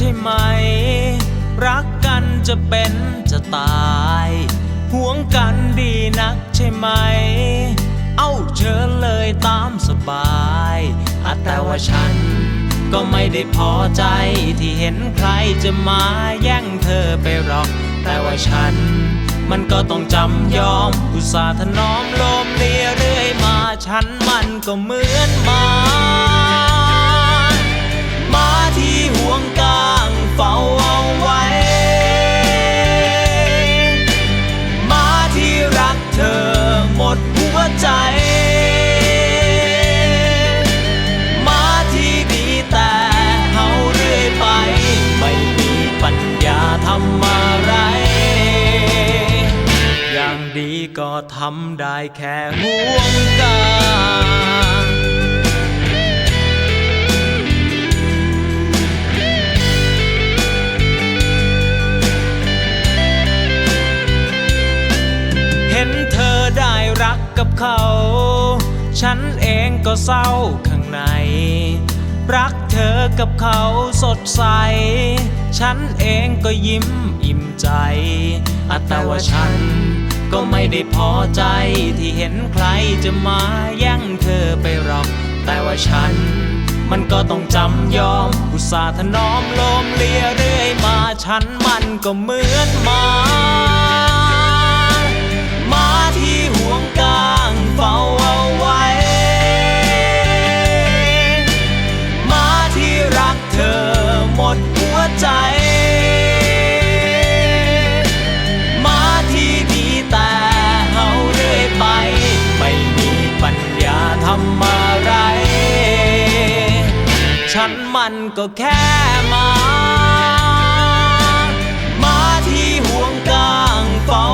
ใช่ไหม รักกันจะเป็นจะตายห่วงกันดีนักใช่ไหม เอ้าเชิญเลยตามสบายอะแต่ว่าฉันก็ไม่ได้พอใจที่เห็นใครจะมาแย่งเธอไปหรอก แต่ว่าฉัน มันก็ต้องจำยอมอุตส่าห์ถนอมลมเลียเรื่อยมาฉันมันก็เหมือนมา ใจ มาที่ดีแต่เฮาเรื่อยไป ไม่มีปัญญาทำอะไร อย่างดีก็ทำได้แค่ห่วงกาง รักกับเขา ฉันเองก็เศร้าข้างใน รักเธอกับเขาสดใส ฉันเองก็ยิ้มอิ่มใจอแต่ว่าฉันก็ไม่ได้พอใจที่เห็นใครจะมาแย่งเธอไปหรอก แต่ว่าฉัน มันก็ต้องจำยอมอุตส่าห์ถนอมลมเลียเรื่อยมาฉันมันก็เหมือนมา มันก็แค่หมาหมาที่ห่วงกลางเฝ้า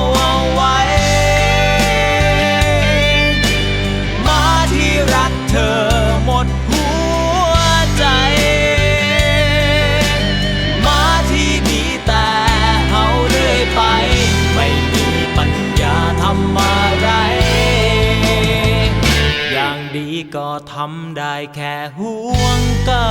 ดีก็ทำได้แค่ห่วงกา